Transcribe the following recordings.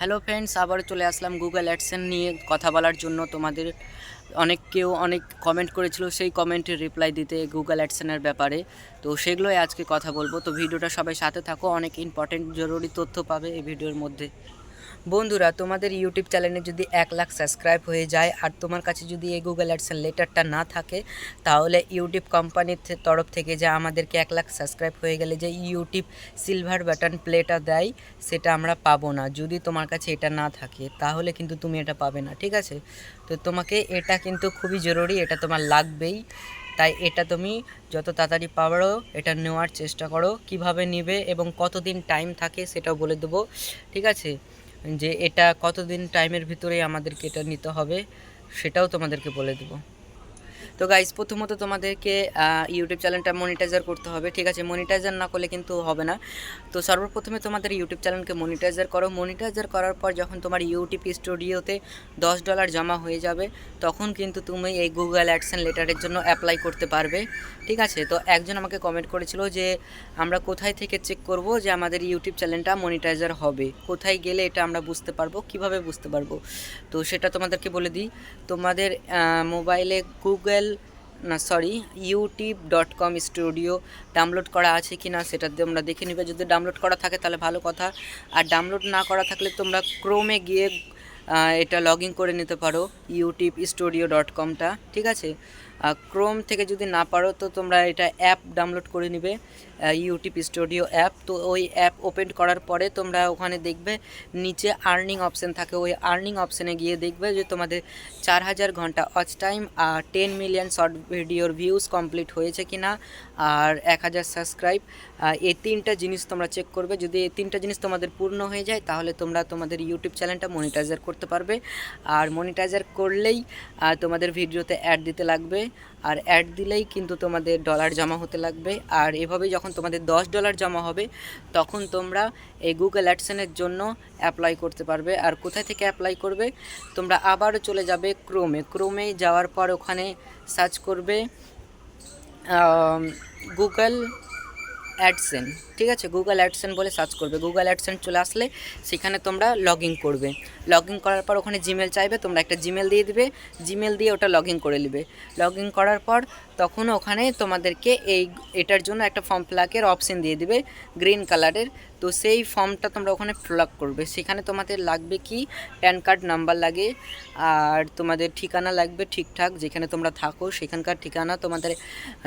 Hello friends আবার চলে আসলাম Google অ্যাডসেন নিয়ে কথা বলার জন্য। তোমাদের অনেক কেউ অনেক কমেন্ট করেছিল সেই কমেন্টের রিপ্লাই দিতে গুগল অ্যাডসেনের ব্যাপারে। তো সেগুলোই আজকে কথা বলব। তো ভিডিওটা সবাই সাথে থাকো, অনেক ইম্পর্টেন্ট জরুরি তথ্য পাবে এই ভিডিওর মধ্যে। বন্ধুরা, তোমাদের ইউটিউব চ্যানেলে যদি এক লাখ সাবস্ক্রাইব হয়ে যায় আর তোমার কাছে যদি এই গুগল অ্যাডসেন লেটারটা না থাকে, তাহলে ইউটিউব কোম্পানির তরফ থেকে যে আমাদেরকে এক লাখ সাবস্ক্রাইব হয়ে গেলে যে ইউটিউব সিলভার বাটন প্লেটা দেয়, সেটা আমরা পাবো না। যদি তোমার কাছে এটা না থাকে, তাহলে কিন্তু তুমি এটা পাবে না, ঠিক আছে? তো তোমাকে এটা কিন্তু খুবই জরুরি, এটা তোমার লাগবেই। তাই এটা তুমি যত তাড়াতাড়ি পারো, এটা নেওয়ার চেষ্টা করো। কীভাবে নেবে এবং কতদিন টাইম থাকে সেটাও বলে দেবো, ঠিক আছে? যে এটা কতদিন টাইমের ভিতরে আমাদেরকে এটা নিতে হবে সেটাও তোমাদেরকে বলে দেবো। তো গাইজ প্রথমত তোমাদেরকে ইউটিউব চ্যানেলটা মনিটাইজার করতে হবে। ঠিক আছে মনিটাইজার না করলে কিন্তু হবে না। তো সর্বপ্রথমে তোমাদের ইউটিউব চ্যানেলকে মনিটাইজার করো। মনিটাইজার করার পর যখন তোমার ইউটিউব স্টুডিওতে দশ ডলার জমা হয়ে যাবে, তখন কিন্তু তুমি এই গুগল অ্যাডসেন লেটারের জন্য অ্যাপ্লাই করতে পারবে। ঠিক আছে? তো একজন আমাকে কমেন্ট করেছিল যে, আমরা কোথায় থেকে চেক করব যে আমাদের ইউটিউব চ্যানেলটা মনিটাইজার হবে? কোথায় গেলে এটা আমরা বুঝতে পারব? কীভাবে বুঝতে পারব? তো সেটা তোমাদেরকে বলে দিই। তোমাদের মোবাইলে গুগল না sorry YouTube dot com studio download করা আছে কি না সেটা দিয়ে তোমরা দেখে নেবে। যদি ডাউনলোড করা থাকে তাহলে ভালো কথা। আর ডাউনলোড না করা থাকলে তোমরা ক্রোমে গিয়ে এটা লগ করে নিতে পারো ইউটিউব স্টুডিও ডট কমটা ঠিক আছে? ক্রোম থেকে যদি না পারো তো তোমরা এটা অ্যাপ ডাউনলোড করে নিবে। ইউটিউব স্টুডিও অ্যাপ তো ওই অ্যাপ ওপেন করার পরে তোমরা ওখানে দেখবে, নিচে আর্নিং অপশান থাকে। ওই আর্নিং অপশানে গিয়ে দেখবে যে তোমাদের চার হাজার ঘণ্টা ওয়াচ টাইম আর টেন মিলিয়ন শর্ট ভিডিওর ভিউজ কমপ্লিট হয়েছে কি না আর এক হাজার সাবস্ক্রাইব এই তিনটা জিনিস তোমরা চেক করবে। যদি এই তিনটা জিনিস তোমাদের পূর্ণ হয়ে যায়, তাহলে তোমরা তোমাদের ইউটিউব চ্যানেলটা মনিটাইজার করতে পারবে। আর মনিটাইজার করলেই তোমাদের ভিডিওতে অ্যাড দিতে লাগবে। আর অ্যাড দিলেই কিন্তু তোমাদের ডলার জমা হতে লাগবে। আর এভাবে যখন তোমাদের দশ ডলার জমা হবে, তখন তোমরা এই গুগল অ্যাডসেনের জন্য অ্যাপ্লাই করতে পারবে। আর কোথায় থেকে অ্যাপ্লাই করবে? তোমরা আবারও চলে যাবে ক্রোমে ক্রোমে যাওয়ার পর ওখানে সার্চ করবে গুগল অ্যাডসেন, ঠিক আছে? গুগল অ্যাডসেন বলে সার্চ করবে। গুগল অ্যাডসেন চলে আসলে সেখানে তোমরা লগ ইন করবে। লগ ইন করার পর ওখানে জিমেল চাইবে, তোমরা একটা জিমেল দিয়ে দিবে। জিমেল দিয়ে ওটা লগ ইন করে নেবে। লগ ইন করার পর তখন ওখানে তোমাদেরকে এই, এটার জন্য একটা ফর্ম ফিলাকের অপশন দিয়ে দিবে গ্রিন কালারের তো সেই ফর্মটা তোমরা ওখানে ফিল করবে। সেখানে তোমাদের লাগবে কি? প্যান কার্ড নাম্বার লাগে, আর তোমাদের ঠিকানা লাগবে ঠিকঠাক, যেখানে তোমরা থাকো। সেখানকার ঠিকানা, তোমাদের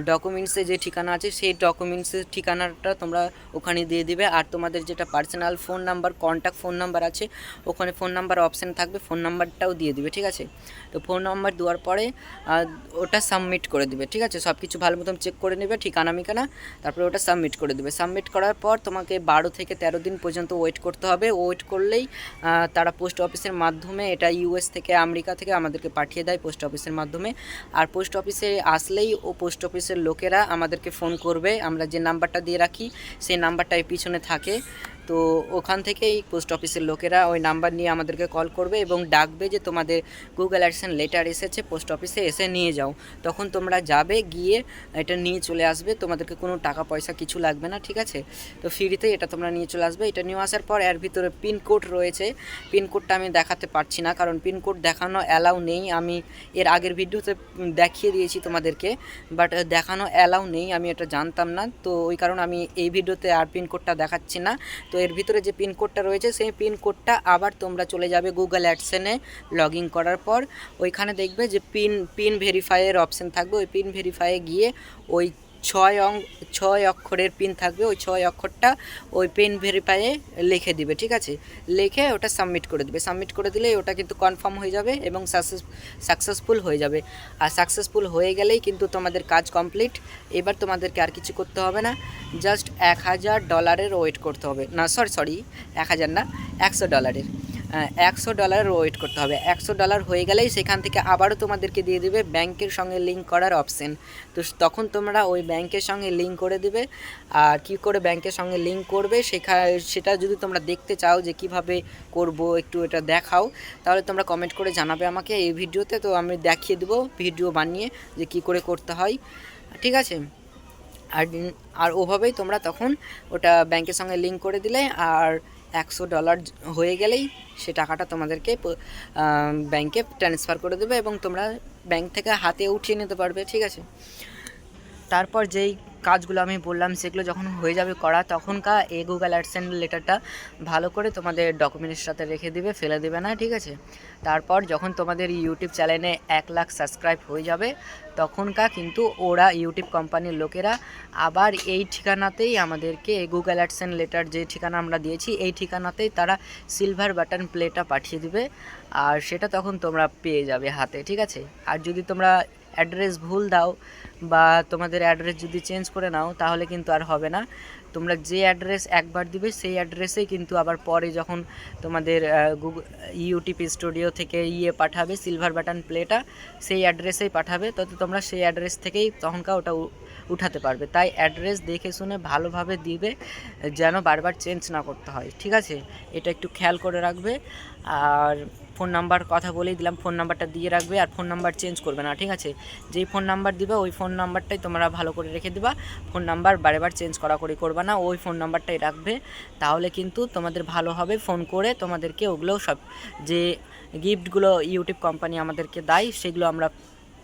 ডকুমেন্টসে যে ঠিকানা আছে, সেই ডকুমেন্টসের ঠিকানাটা তোমরা ওখানে দিয়ে দিবে। আর তোমাদের যেটা personal phone number contact phone number আছে, ওখানে ফোন নাম্বার অপশান থাকবে ফোন নাম্বারটাও দিয়ে দিবে, ঠিক আছে? তো ফোন নাম্বার দেওয়ার পরে ওটা সাবমিট করে দিবে, ঠিক আছে? সব কিছু ভালো মতন চেক করে নেবে, ঠিকানা মিকানা, তারপরে ওটা সাবমিট করে দেবে। সাবমিট করার পর তোমাকে বারো থেকে তেরো দিন পর্যন্ত ওয়েট করতে হবে। ওয়েট করলেই তারা পোস্ট অফিসের মাধ্যমে এটা ইউএস থেকে আমেরিকা থেকে আমাদেরকে পাঠিয়ে দেয় পোস্ট অফিসের মাধ্যমে। আর পোস্ট অফিসে আসলেই ও পোস্ট অফিসের লোকেরা আমাদেরকে ফোন করবে। আমরা যে নাম্বারটা দিয়ে রাখি সেই নাম্বারটা পিছনে থাকে। তো ওখান থেকেই পোস্ট অফিসের লোকেরা ওই নাম্বার নিয়ে আমাদেরকে কল করবে এবং ডাকবে যে তোমাদের গুগল অ্যাডসেন লেটার এসেছে, পোস্ট অফিসে এসে নিয়ে যাও। তখন তোমরা যাবে, গিয়ে এটা নিয়ে চলে আসবে। তোমাদেরকে কোনো টাকা পয়সা কিছু লাগবে না, ঠিক আছে? তো ফ্রিতে এটা তোমরা নিয়ে চলে আসবে। এটা নিয়ে আসার পর এর ভিতরে পিনকোড রয়েছে। পিনকোডটা আমি দেখাতে পারছি না, কারণ পিনকোড দেখানো অ্যালাউ নেই। আমি এর আগের ভিডিওতে দেখিয়ে দিয়েছি তোমাদেরকে, বাট দেখানো অ্যালাউ নেই। আমি এটা জানতাম না। তো ওই কারণে আমি এই ভিডিওতে আর পিনকোডটা দেখাচ্ছি না। তো এর ভিতরে যে পিনকোডটা রয়েছে, সেই পিনকোডটা আবার তোমরা চলে যাবে গুগল অ্যাডসেনে লগ ইন করার পর। ওইখানে দেখবে যে পিন পিন ভেরিফাইয়ের অপশান থাকবে। ওই পিন ভেরিফাইয়ে গিয়ে ওই ছয় অং, ছয় অক্ষরের পিন থাকবে, ওই ছয় অক্ষরটা ওই পেন ভেরিফাইয়ে লিখে দিবে, ঠিক আছে? লিখে ওটা সাবমিট করে দিবে। সাবমিট করে দিলেই ওটা কিন্তু কনফার্ম হয়ে যাবে এবং সাকসেস সাকসেসফুল হয়ে যাবে। আর সাকসেসফুল হয়ে গেলেই কিন্তু তোমাদের কাজ কমপ্লিট এবার তোমাদেরকে আর কিছু করতে হবে না। জাস্ট এক হাজার ডলারের ওয়েট করতে হবে। না সরি সরি এক হাজার না, একশো ডলারের একশো ডলারের ওয়েট করতে হবে। একশো ডলার হয়ে গেলেই সেখান থেকে আবারও তোমাদেরকে দিয়ে দেবে ব্যাংকের সঙ্গে লিঙ্ক করার অপশন তো তখন তোমরা ওই ব্যাংকের সঙ্গে লিঙ্ক করে দিবে। আর কি করে ব্যাংকের সঙ্গে লিঙ্ক করবে সেখা, সেটা যদি তোমরা দেখতে চাও যে কীভাবে করব, একটু এটা দেখাও, তাহলে তোমরা কমেন্ট করে জানাবে আমাকে এই ভিডিওতে। তো আমি দেখিয়ে দেবো ভিডিও বানিয়ে যে কি করে করতে হয়। ঠিক আছে? আর আর ওভাবেই তোমরা তখন ওটা ব্যাংকের সঙ্গে লিঙ্ক করে দিলে। আর একশো ডলার হয়ে গেলেই সে টাকাটা তোমাদেরকে ব্যাংকে ট্রান্সফার করে দেবে এবং তোমরা ব্যাংক থেকে হাতে উঠিয়ে নিতে পারবে, ঠিক আছে? তারপর যেই কাজগুলো আমি বললাম, সেগুলো যখন হয়ে যাবে করা, তখনকার এই গুগল অ্যাডসেন্ড লেটারটা ভালো করে তোমাদের ডকুমেন্টের সাথে রেখে দিবে, ফেলে দেবে না, ঠিক আছে? তারপর যখন তোমাদের ইউটিউব চ্যানেলে এক লাখ সাবস্ক্রাইব হয়ে যাবে, তখনকার কিন্তু ওরা ইউটিউব কোম্পানির লোকেরা আবার এই ঠিকানাতেই আমাদেরকে গুগল অ্যাডসেন্ড লেটার যে ঠিকানা আমরা দিয়েছি, এই ঠিকানাতেই তারা সিলভার বাটন প্লেটা পাঠিয়ে দিবে, আর সেটা তখন তোমরা পেয়ে যাবে হাতে, ঠিক আছে? আর যদি তোমরা অ্যাড্রেস ভুল দাও বা তোমাদের অ্যাড্রেস যদি চেঞ্জ করে নাও, তাহলে কিন্তু আর হবে না। তোমরা যে অ্যাড্রেস একবার দিবে, সেই অ্যাড্রেসেই কিন্তু আবার পরে যখন তোমাদের গুগল ইউটিউব স্টুডিও থেকে ইয়ে পাঠাবে সিলভার বাটন প্লেটা সেই অ্যাড্রেসেই পাঠাবে। তত তোমরা সেই অ্যাড্রেস থেকেই তখনকার ওটা উঠাতে পারবে। তাই অ্যাড্রেস দেখে শুনে ভালোভাবে দিবে, যেন বারবার চেঞ্জ না করতে হয়। ঠিক আছে? এটা একটু খেয়াল করে রাখবে। আর ফোন নাম্বার কথা বলেই দিলাম ফোন নাম্বারটা দিয়ে রাখবে আর ফোন নাম্বার চেঞ্জ করবে না, ঠিক আছে? যেই ফোন নাম্বার দিবে, ওই ফোন নাম্বারটাই তোমরা ভালো করে রেখে দিবা। ফোন নাম্বার বারেবার চেঞ্জ করা করি করবা না, ওই ফোন নাম্বারটাই রাখবে। তাহলে কিন্তু তোমাদের ভালো হবে ফোন করে তোমাদেরকে ওগুলো সব যে গিফটগুলো ইউটিউব কোম্পানি আমাদেরকে দেয়, সেগুলো আমরা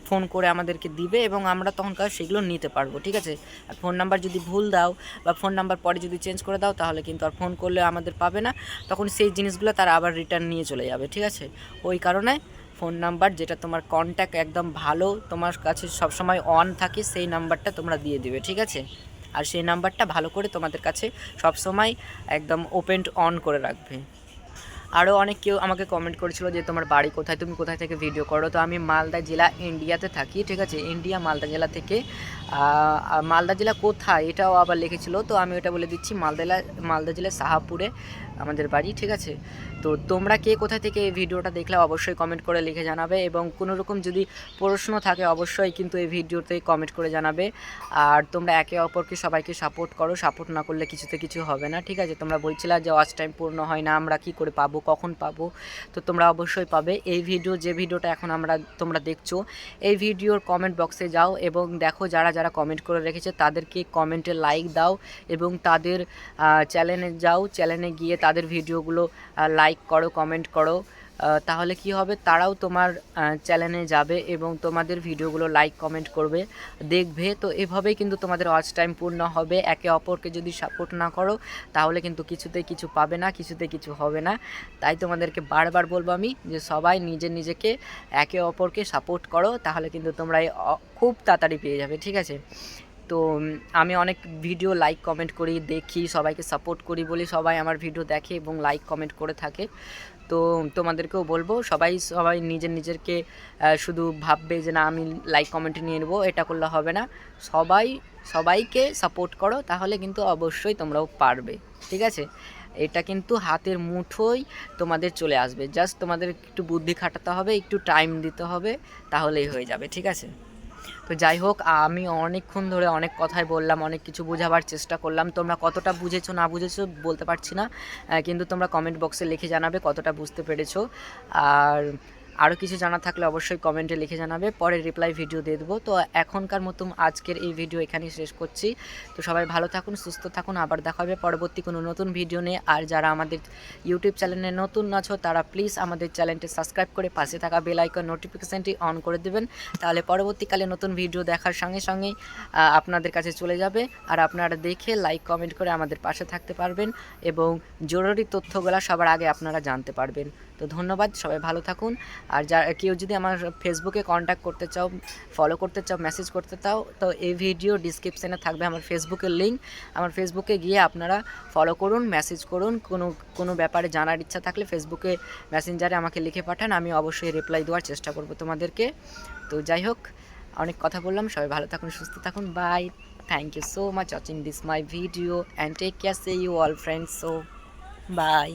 ফোন করে আমাদেরকে দিবে এবং আমরা তখনকার সেগুলো নিতে পারব, ঠিক আছে? আর ফোন নাম্বার যদি ভুল দাও বা ফোন নাম্বার পরে যদি চেঞ্জ করে দাও তাহলে কিন্তু আর ফোন করলে আমাদের পাবে না। তখন সেই জিনিসগুলো তারা আবার রিটার্ন নিয়ে চলে যাবে, ঠিক আছে? ওই কারণে ফোন নাম্বার যেটা তোমার কন্ট্যাক্ট একদম ভালো, তোমার কাছে সবসময় অন থাকে সেই নাম্বারটা তোমরা দিয়ে দিবে, ঠিক আছে? আর সেই নাম্বারটা ভালো করে তোমাদের কাছে সবসময় একদম ওপেন অন করে রাখবে। আরও অনেক কেউ আমাকে কমেন্ট করেছিল যে, তোমার বাড়ি কোথায়? তুমি কোথায় থেকে ভিডিও করো? তো আমি মালদা জেলা ইন্ডিয়াতে থাকি, ঠিক আছে? ইন্ডিয়া মালদা জেলা থেকে মালদা জেলা কোথায়? এটাও আবার লিখেছিল। তো আমি ওটা বলে দিচ্ছি, মালদা জেলা মালদা জেলা সাহাপুরে আমাদের বাড়ি, ঠিক আছে? তো তোমরা কে কোথা থেকে এই ভিডিওটা দেখলে অবশ্যই কমেন্ট করে লিখে জানাবে এবং কোনো রকম যদি প্রশ্ন থাকে অবশ্যই কিন্তু এই ভিডিওতে কমেন্ট করে জানাবে। আর তোমরা একে অপরকে সবাইকে সাপোর্ট করো সাপোর্ট না করলে কিছুতে কিছু হবে না, ঠিক আছে? তোমরা বলছিলা যে ওয়াচ টাইম পূর্ণ হয় না, আমরা কি করে পাবো, কখন পাবো? তো তোমরা অবশ্যই পাবে। এই ভিডিও যে ভিডিওটা এখন আমরা, তোমরা দেখছ, এই ভিডিওর কমেন্ট বক্সে যাও এবং দেখো যারা যারা কমেন্ট করে রেখেছে তাদেরকে কমেন্টে লাইক দাও এবং তাদের চ্যানেলে যাও। চ্যানেলে গিয়ে তাদের ভিডিওগুলো লাইক করো কমেন্ট করো। তাহলে কি হবে? তারাও তোমার চ্যানেলে যাবে এবং তোমাদের ভিডিওগুলো লাইক কমেন্ট করবে, দেখবে। তো এভাবেই কিন্তু তোমাদের ওয়াচ টাইম পূর্ণ হবে। একে অপরকে যদি সাপোর্ট না করো, তাহলে কিন্তু কিছুতে কিছু পাবে না কিছুতে কিছু হবে না। তাই তোমাদেরকে বারবার বলব আমি যে সবাই নিজে নিজেকে একে অপরকে সাপোর্ট করো, তাহলে কিন্তু তোমরা খুব তাড়াতাড়ি পেয়ে যাবে, ঠিক আছে? তো আমি অনেক ভিডিও লাইক কমেন্ট করি, দেখি, সবাইকে সাপোর্ট করি বলি সবাই আমার ভিডিও দেখে এবং লাইক কমেন্ট করে থাকে। তো, তোমাদেরকেও বলব, সবাই সবাই নিজের নিজেরকে শুধু ভাববে যে না, আমি লাইক কমেন্ট নিয়ে নেব, এটা করলে হবে না। সবাই, সবাইকে সাপোর্ট করো, তাহলে কিন্তু অবশ্যই তোমরাও পারবে, ঠিক আছে? এটা কিন্তু হাতের মুঠোই তোমাদের চলে আসবে। জাস্ট তোমাদের একটু বুদ্ধি খাটাতে হবে, একটু টাইম দিতে হবে, তাহলেই হয়ে যাবে, ঠিক আছে? তো যাই হোক, আমি অনেকক্ষণ ধরে অনেক কথাই বললাম, অনেক কিছু বোঝাবার চেষ্টা করলাম। তোমরা কতটা বুঝেছ, না বুঝেছ বলতে পারছি না। কিন্তু তোমরা কমেন্ট বক্সে লিখে জানাবে কতটা বুঝতে পেরেছ। আর আরও কিছু জানা থাকলে অবশ্যই কমেন্টে লিখে জানাবে। পরে রিপ্লাই ভিডিও দিয়ে দেবো। তো এখনকার মতন আজকের এই ভিডিও এখানেই শেষ করছি। তো সবাই ভালো থাকুন, সুস্থ থাকুন। আবার দেখা হবে পরবর্তী কোনো নতুন ভিডিও নিয়ে। আর যারা আমাদের ইউটিউব চ্যানেলে নতুন আছো, তারা প্লিজ আমাদের চ্যানেলটি সাবস্ক্রাইব করে পাশে থাকা বেল আইকন নোটিফিকেশানটি অন করে দেবেন। তাহলে পরবর্তীকালে নতুন ভিডিও দেখার সঙ্গে সঙ্গেই আপনাদের কাছে চলে যাবে। আর আপনারা দেখে লাইক কমেন্ট করে আমাদের পাশে থাকতে পারবেন। এবং জরুরি তথ্যগুলো সবার আগে আপনারা জানতে পারবেন। তো ধন্যবাদ, সবাই ভালো থাকুন। আর যা, কেউ যদি আমার ফেসবুকে কন্ট্যাক্ট করতে চাও ফলো করতে চাও মেসেজ করতে চাও, তো এই ভিডিও ডিসক্রিপশানে থাকবে আমার ফেসবুকের লিঙ্ক আমার ফেসবুকে গিয়ে আপনারা ফলো করুন মেসেজ করুন। কোনো কোনো ব্যাপারে জানার ইচ্ছা থাকলে ফেসবুকে মেসেঞ্জারে আমাকে লিখে পাঠান, আমি অবশ্যই রিপ্লাই দেওয়ার চেষ্টা করব তোমাদেরকে। তো যাই হোক, অনেক কথা বললাম, সবাই ভালো থাকুন, সুস্থ থাকুন bye thank you so much watching this my video and take care see you all friends so bye